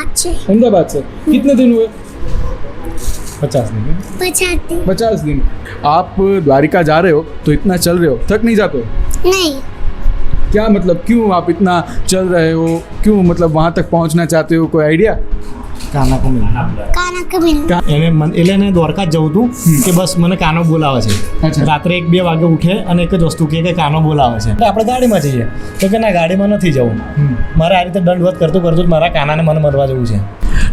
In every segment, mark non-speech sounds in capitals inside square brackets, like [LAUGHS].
अहमदाबाद से अहमदाबाद से कितने दिन हुए पचास दिन पचास दिन पचास दिन आप द्वारिका जा रहे हो तो इतना चल रहे हो थक नहीं जाते हो नहीं क्या मतलब क्यों आप इतना चल रहे हो क्यों मतलब वहाँ तक पहुँचना चाहते हो कोई आइडिया કાના કો મિલ काना का मिल એને મન એટલે એને દ્વારકા જ જવું હતું કે બસ મને કાનો બોલાવે છે અચ્છા. રાત્રે એક બે વાગે ઉઠે અને એક જ વસ્તુ કહે કે કાનો બોલાવે છે એટલે આપણે ગાડીમાં જઈએ તો કે ના ગાડીમાં નથી જવું મારે આ રીતે દંડવત કરતું કરતું જ મારા કાનાને મને મરવા જવું છે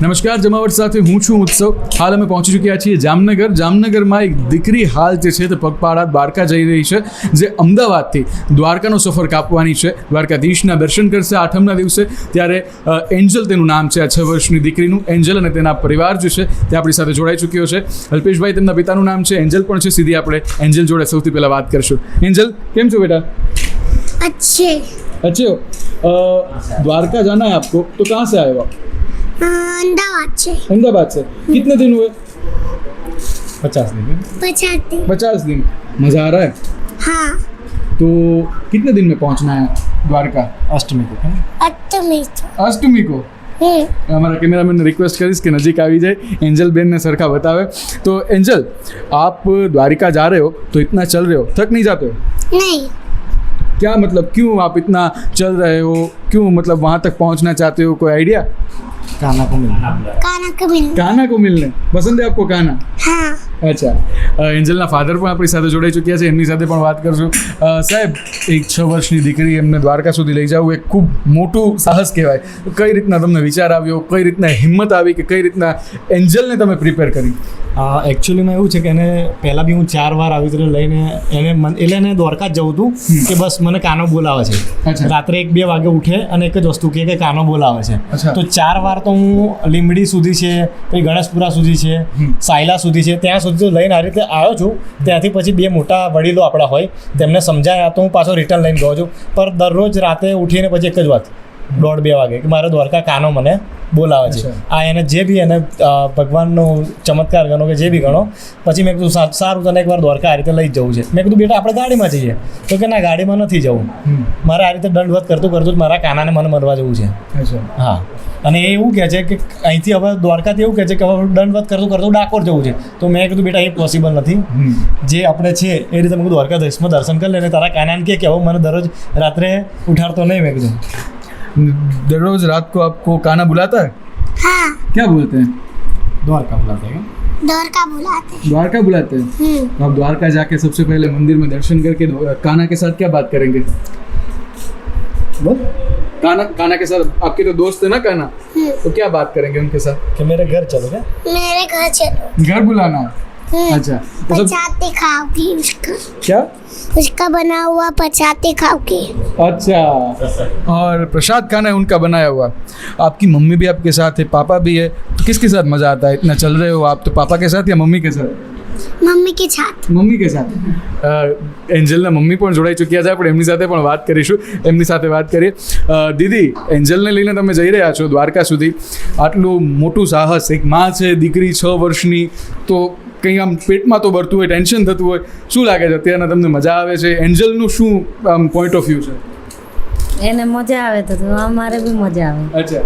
નમસ્કાર જમાવટ સાથે હું છું ઉત્સવ હાલ અમે પહોંચી ચૂક્યા છીએ જામનગર જામનગરમાં એક દીકરી હાલ જે છે તે પગપાળા દ્વારકા જઈ રહી છે જે અમદાવાદથી દ્વારકાનો સફર કાપવાની છે દ્વારકાધીશના દર્શન કરશે આઠમના દિવસે ત્યારે અ, એન્જલ તેનું નામ છે આ છ વર્ષની દીકરીનું એન્જલ અને તેના પરિવાર જે છે તે આપણી સાથે જોડાઈ ચૂક્યો છે અલ્પેશભાઈ તેમના પિતાનું નામ છે એન્જલ પણ છે સીધી આપણે એન્જલ જોડે સૌથી પહેલાં વાત કરશું એન્જલ કેમ છો બેટા अच्छे अच्छे हो अ, द्वारका जाना है आपको तो कहाँ से आए हो आप अहमदाबाद से अहमदाबाद से कितने दिन हुए પચાસ दिन पचास दिन पचास दिन मज़ा आ रहा है हाँ तो कितने दिन में पहुंचना है द्वारका અષ્ટમી કો કે अष्टमी से अष्टमी को हम्म हमारा कैमरामैन रिक्वेस्ट करीश कि नज़दीक આવી જાય एंजल बेन ने सरखा बतावे तो एंजल आप द्वारिका जा रहे हो तो इतना चल रहे हो थक नहीं जाते हो नहीं क्या मतलब क्यों आप इतना चल रहे हो क्यों मतलब वहाँ तक पहुँचना चाहते हो कोई आइडिया काना को मिलना काना को मिलना काना को मिलने पसंद है आपको काना हाँ અચ્છા. એન્જલના ફાધર પણ આપણી સાથે જોડાઈ ચૂક્યા છે. એમની સાથે પણ વાત કરશું. સાહેબ એક છ વર્ષની દીકરી એમને દ્વારકા સુધી લઈ જવું એ ખૂબ મોટું સાહસ કહેવાય. તો કઈ રીતના તમને વિચાર આવ્યો? કઈ રીતના હિંમત આવી કે કઈ રીતના એન્જલને તમે પ્રિપેર કરી? એકચ્યુઅલીમાં એવું છે કે એને પહેલાં બી હું ચાર વાર આવી રીતે લઈને એને મન એટલે એને દ્વારકા જ જવું હતું કે બસ મને કાનો બોલાવે છે. રાત્રે એક બે વાગે ઉઠે અને એક જ વસ્તુ કહે કે કાનો બોલાવે છે. તો ચાર વાર તો હું લીંબડી સુધી છે પછી ગણેશપુરા સુધી છે સાયલા સુધી છે ત્યાં સુધી લઈને આ રીતે આવ્યો છું, ત્યાંથી પછી બે મોટા વડીલો આપણા હોય, તેમને સમજાયા તો હું પાછો રિટર્ન લઈને ગયો છું. પર દરરોજ રાતે ઉઠીને પછી એક જ વાત. દોઢ બે વાગે કે મારે દ્વારકા કાનો મને બોલાવે છે. આ એને જે બી એને ભગવાનનો ચમત્કાર ગણો કે જે બી ગણો પછી મેં કીધું સારું તને એકવાર દ્વારકા આ રીતે લઈ જ જવું છે. મેં કીધું બેટા આપણે ગાડીમાં જઈએ. તો કે ના ગાડીમાં નથી જવું. મારે આ રીતે દંડવત કરતું કરતું જ મારા કાનાને મને મરવા જવું છે. હા. અને એ એવું કહે છે કે અહીંથી હવે દ્વારકાથી એવું કહે છે કે હવે દંડવત કરતું કરતું ડાકોર જવું છે. તો મેં કીધું બેટા એ પોસિબલ નથી. જે આપણે છે એ રીતે મેં દ્વારકા દ્વારકાધીશમાં દર્શન કરી લે અને તારા કાનાને કે હવે મને દરરોજ રાત્રે ઉઠાડતો નહીં. મેં કીધું. दर रोज रात को आपको काना बुलाता है? हाँ। क्या बोलते हैं? द्वारका बुलाते हैं द्वारका बुलाते हैं। द्वारका बुलाते हैं? हम्म। तो आप द्वारका जाके सबसे पहले मंदिर में दर्शन करके काना के साथ क्या बात करेंगे? बोल। काना काना के साथ आपके तो दोस्त है ना काना? हम्म। तो क्या बात करेंगे उनके साथ? कि मेरे घर चलो क्या? मेरे घर चलो। घर बुलाना। है अच्छा तो सब पचाते खाओगी उसका क्या उसका बना हुआ पचाते खाओगी अच्छा और प्रसाद खाना है उनका बनाया हुआ आपकी मम्मी भी आपके साथ है पापा भी है तो किसके साथ मज़ा आता है इतना चल रहे हो आप तो पापा के साथ या मम्मी के साथ मम्मी के साथ મમ્મી કે સાથ અ, એન્જલના મમ્મી પણ જોડાઈ ચૂક્યા છે આપણે એમની સાથે પણ વાત કરીશું એમની સાથે વાત કરીએ અ, દીદી એન્જલને લઈને તમે જઈ રહ્યા છો દ્વારકા સુધી આટલું મોટું સાહસ એક માં છે દીકરી છ વર્ષની તો કંઈ આમ પેટમાં તો ભરતું હોય ટેન્શન થતું હોય શું લાગે છે? અત્યારના તમને મજા આવે છે? એન્જલનું શું આમ પોઈન્ટ ઓફ વ્યૂ છે? એને મજા આવે તો અમારે બી મજા આવે. અચ્છા.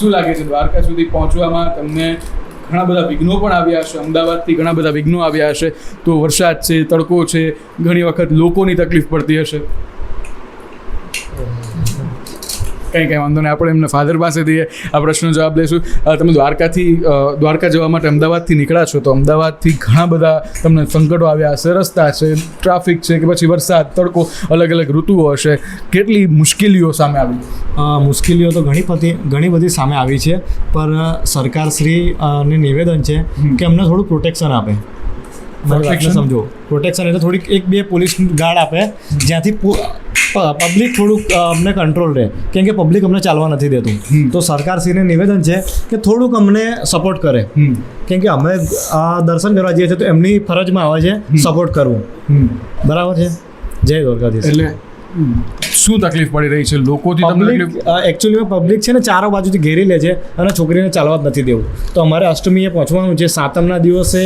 શું લાગે છે? દ્વારકા સુધી પહોંચવામાં તમને ઘણા બધા વિઘ્નો પણ આવ્યા હશે. અમદાવાદથી ઘણા બધા વિઘ્નો આવ્યા હશે. તો વરસાદ છે તડકો છે ઘણી વખત લોકોની તકલીફ પડતી હશે. કંઈ કંઈ વાંધો નહીં. આપણે એમને ફાધર પાસેથી આ પ્રશ્નનો જવાબ લઈશું તમે દ્વારકાથી દ્વારકા જવા માટે અમદાવાદથી નીકળ્યા છો તો અમદાવાદથી ઘણા બધા તમને સંકટો આવ્યા. હશે રસ્તા છે ટ્રાફિક છે કે પછી વરસાદ તડકો અલગ અલગ ઋતુઓ હશે. કેટલી મુશ્કેલીઓ સામે આવી? મુશ્કેલીઓ તો ઘણી બધી ઘણી બધી સામે આવી છે પણ સરકારશ્રી અ, નિવેદન છે કે અમને થોડું પ્રોટેક્શન આપે. સમજો. પ્રોટેક્શન એટલે થોડીક એક બે પોલીસ ગાર્ડ આપે જ્યાંથી પબ્લિક થોડુંક અમને કંટ્રોલ રહે. કેમ કે પબ્લિક અમને ચાલવા નથી દેતું. તો સરકારશ્રીને નિવેદન છે કે થોડુંક અમને સપોર્ટ કરે. કેમ કે અમે આ દર્શન કરવા જઈએ છીએ તો એમની ફરજમાં આવે છે સપોર્ટ કરવું. બરાબર છે? જય દ્વારકાધીશ. એટલે શું તકલીફ પડી રહી છે? લોકોથી તમને એકચ્યુઅલીમાં પબ્લિક છે ને ચારો બાજુથી ઘેરી લે છે અને છોકરીને ચાલવા જ નથી દેવું. તો અમારે અષ્ટમીએ પહોંચવાનું છે. સાતમના દિવસે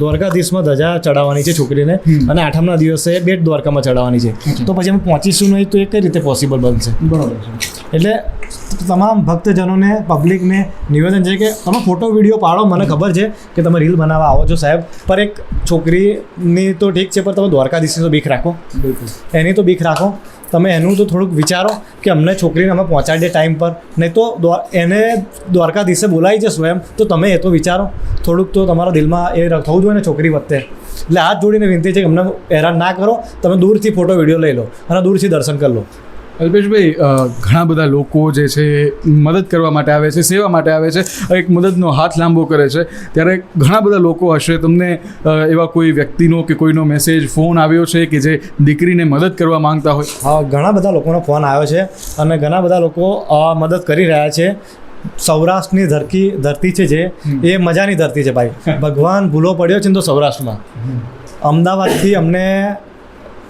દ્વારકાધીશમાં ધજા ચડાવવાની છે છોકરીને અને આઠમના દિવસે બેટ દ્વારકામાં ચડાવવાની છે. તો પછી અમે પહોંચીશું નહીં તો એ કઈ રીતે પોસિબલ બનશે? બરાબર એટલે તમામ ભક્તજનોને પબ્લિકને નિવેદન છે કે તમે ફોટો વીડિયો પાડો. મને ખબર છે કે તમે રીલ બનાવવા આવો છો સાહેબ. પર એક છોકરીની તો ઠીક છે પણ તમે દ્વારકાધીશની તો બીક રાખો. એની તો બીક રાખો. તમે એનું તો થોડુંક વિચારો કે અમને છોકરીને અમે પહોંચાડીએ ટાઈમ પર. નહીં તો એને દ્વારકાધીશે બોલાવી છે સ્વયં તો તમે એ તો વિચારો. થોડુંક તો તમારા દિલમાં એ થવું જોઈએ ને છોકરી વખતે. એટલે હાથ જોડીને વિનંતી છે કે અમને હેરાન ના કરો, તમે દૂરથી ફોટો વીડિયો લઈ લો અને દૂરથી દર્શન કરી લો. અલ્પેશભાઈ ઘણા બધા લોકો જે છે મદદ કરવા માટે આવે છે સેવા માટે આવે છે એક મદદનો હાથ લાંબો કરે છે. ત્યારે ઘણા બધા લોકો હશે તમને એવા કોઈ વ્યક્તિનો કે કોઈનો મેસેજ ફોન આવ્યો છે કે જે દીકરીને મદદ કરવા માંગતા હોય? હા ઘણા બધા લોકોનો ફોન આવ્યો છે અને ઘણા બધા લોકો મદદ કરી રહ્યા છે. સૌરાષ્ટ્રની ધરતી ધરતી છે જે એ મજાની ધરતી છે ભાઈ. [LAUGHS] ભગવાન ભૂલો પડ્યો છે ને તો સૌરાષ્ટ્રમાં. અમદાવાદથી અમને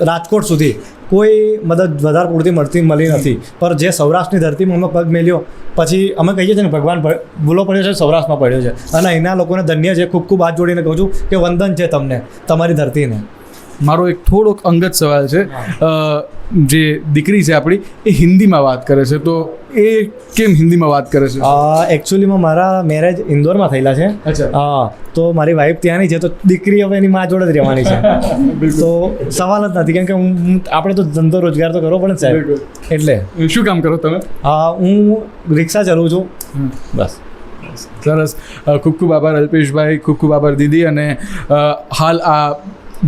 રાજકોટ સુધી કોઈ મદદ વધારે પૂરતી મળતી મળી નથી. પણ જે સૌરાષ્ટ્રની ધરતીમાં અમે પગ મેલ્યો, પછી અમે કહીએ છીએ ને, ભગવાન ભૂલો પડ્યો છે, સૌરાષ્ટ્રમાં પડ્યો છે. અને અહીંના લોકોને ધન્ય છે, ખૂબ ખૂબ હાથ જોડીને કહું છું કે વંદન છે તમને, તમારી ધરતીને. મારો એક થોડોક અંગત સવાલ છે. જે દીકરી છે આપણી એ હિન્દીમાં વાત કરે છે. તો એ કેમ હિન્દીમાં વાત કરે છે? એકચ્યુઅલીમાં મારા મેરેજ ઇન્દોરમાં થયેલા છે. અચ્છા. હા તો મારી વાઈફ ત્યાંની છે તો દીકરી હવે એની મા જોડે જ રહેવાની છે. [LAUGHS] તો સવાલ જ નથી કેમ કે હું આપણે તો ધંધો રોજગાર તો કરવો પડે સાહેબ. એટલે. શું કામ કરો તમે? હા હું રિક્ષા ચલાવું છું. બસ. સરસ. ખૂબ ખૂબ આભાર અલ્પેશભાઈ ખૂબ ખૂબ આભાર દીદી અને હાલ આ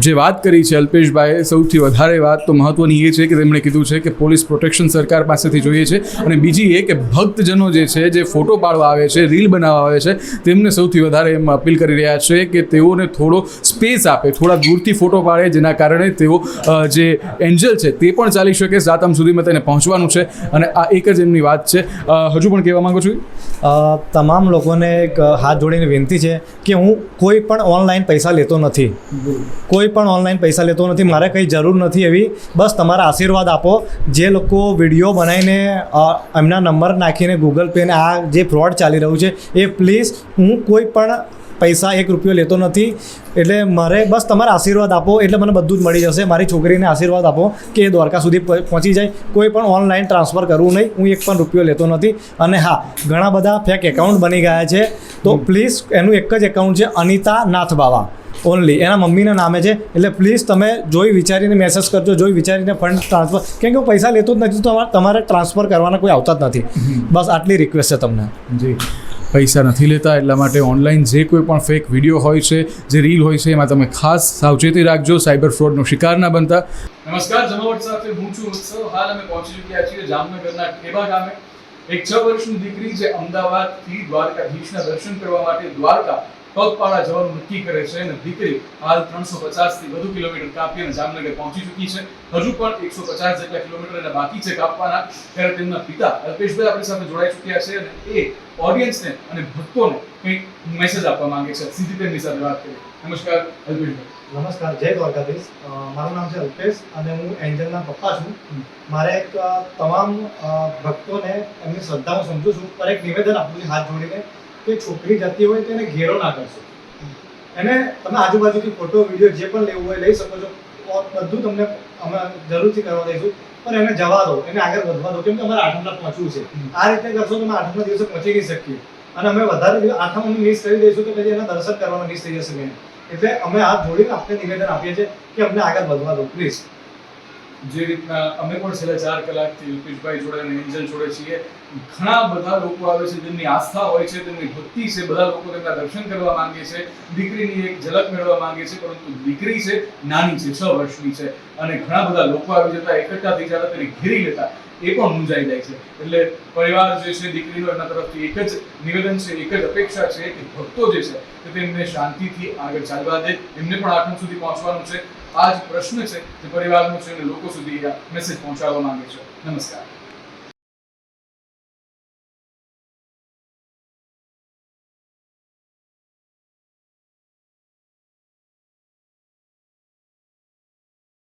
જે વાત કરી છે અલ્પેશભાઈએ, સૌથી વધારે વાત તો મહત્ત્વની એ છે કે તેમણે કીધું છે કે પોલીસ પ્રોટેક્શન સરકાર પાસેથી જોઈએ છે અને બીજી એ કે ભક્તજનો જે છે, જે ફોટો પાડવા આવે છે, રીલ બનાવવા આવે છે, તેમને સૌથી વધારે એમ અપીલ કરી રહ્યા છે કે તેઓને થોડો સ્પેસ આપે, થોડા દૂરથી ફોટો પાડે, જેના કારણે તેઓ જે એન્જલ છે તે પણ ચાલી શકે, સાતમ સુધીમાં તેને પહોંચવાનું છે. અને આ એક જ એમની વાત છે. હજુ પણ કહેવા માગું છું? તમામ લોકોને એક હાથ જોડીને વિનંતી છે કે હું કોઈ પણ ઓનલાઈન પૈસા લેતો નથી. કોઈ પણ ઓનલાઈન પૈસા લેતો નથી મારે કંઈ જરૂર નથી એવી. બસ તમારા આશીર્વાદ આપો. જે લોકો વીડિયો બનાવીને એમના નંબર નાખીને ગૂગલ પે ને આ જે ફ્રોડ ચાલી રહ્યું છે એ પ્લીઝ હું કોઈ પણ પૈસા એક રૂપિયો લેતો નથી. એટલે મારે બસ તમારા આશીર્વાદ આપો એટલે મને બધું જ મળી જશે. મારી છોકરીને આશીર્વાદ આપો કે એ દ્વારકા સુધી પહોંચી જાય. કોઈ પણ ઓનલાઈન ટ્રાન્સફર કરવું નહીં હું એક પણ રૂપિયો લેતો નથી. અને હા ઘણા બધા ફેક એકાઉન્ટ બની ગયા છે. તો પ્લીઝ એનું એક જ એકાઉન્ટ છે અનિતા નાથ બાવા. ઓનલી એના મમ્મીના નામે છે. એટલે પ્લીઝ તમે જોઈ વિચારીને મેસેજ કરજો જોઈ વિચારીને ફંડ ટ્રાન્સફર કેમ કે હું પૈસા લેતો જ નથી તો તમારે ટ્રાન્સફર કરવાના કોઈ આવતા જ નથી. બસ આટલી રિક્વેસ્ટ છે તમને. જી. પૈસા નથી લેતા એટલા માટે ઓનલાઈન જે કોઈ પણ ફેક વીડિયો હોય છે જે રીલ હોય છે એમાં તમે ખાસ સાવચેતી રાખજો. સાયબર ફ્રોડનો શિકાર ના બનતા. નમસ્કાર જમાવટ સાથે હું છું ઉત્સવ. હાલ અમે પહોંચી ચૂક્યા છીએ જામનગરના ઠેબા ગામે. એક છ વર્ષની દીકરી જે અમદાવાદથી દ્વારકાધીશના દર્શન કરવા માટે દ્વારકા પગપાળા જવાનું નક્કી કરે છે અને દીકરી હાલ ત્રણસો પચાસથી વધુ કિલોમીટર કાપી અને જામનગર પહોંચી ચૂકી છે. હજુ પણ એકસો પચાસ જેટલા કિલોમીટર એના બાકી છે કાપવાના. ત્યારે તેમના પિતા અલ્પેશભાઈ આપણી સાથે જોડાઈ ચૂક્યા છે અને એ ઓડિયન્સને અને ભક્તોને કંઈક મેસેજ આપવા માંગે છે. સીધી તેમની સાથે વાત કરીએ. નમસ્કાર અલ્પેશભાઈ. નમસ્કાર જય દ્વારકાધીશ. મારું નામ છે અલ્પેશ અને હું એન્જલના પપ્પા છું. મારે એક તમામ ભક્તોને એમની શ્રદ્ધા હું સમજુ છું. પર એક નિવેદન આપું છું હાથ જોડીને. કે છોકરી જતી હોય તેને ઘેરો ના કરશો. એને તમે આજુબાજુથી ફોટો વીડિયો જે પણ લેવું હોય લઈ શકો છો. બધું તમને અમે જરૂરથી કરવા દઈશું. પણ એને જવા દો. એને આગળ વધવા દો. કેમ કે અમારે આઠમના પહોંચવું છે. આ રીતે કરશો તો અમે આઠમના દિવસે પહોંચી નહીં શકીએ. અને અમે વધારે આઠમ અમે મિસ કરી દઈશું તો પછી એના દર્શન કરવાના મિસ થઈ જશે એટલે અમે હાથ જોડીને આપને નિવેદન આપીએ છીએ કે અમને આગળ વધવા દો પ્લીઝ જે રીતના અમે પણ છેલ્લા ચાર કલાકથી અલ્પેશભાઈ જોડે અને એન્જલ જોડે છીએ. ઘણા બધા લોકો આવે છે, જેમની આસ્થા હોય છે, તેમની ભક્તિ છે, બધા લોકો તેમના દર્શન કરવા માંગે છે. દીકરીની એક ઝલક મેળવવા માંગે છે, પરંતુ દીકરી છે, નાની છે, છ વર્ષની છે. અને ઘણા બધા લોકો આવી જતા, એકઠા થઈ જતા, તેને ઘેરી લેતા. એ પણ મૂંઝાઈ જાય છે. એટલે પરિવાર જે છે દીકરીનો એના તરફથી એક જ નિવેદન છે, એક જ અપેક્ષા છે કે ભક્તો જે છે તે તેમને શાંતિથી આગળ ચાલવા દે. એમને પણ આઠમ સુધી પહોંચવાનું છે. આ જ પ્રશ્ન છે જે પરિવારનો છે અને લોકો સુધી મેસેજ પહોંચાડવા માંગે છે. નમસ્કાર.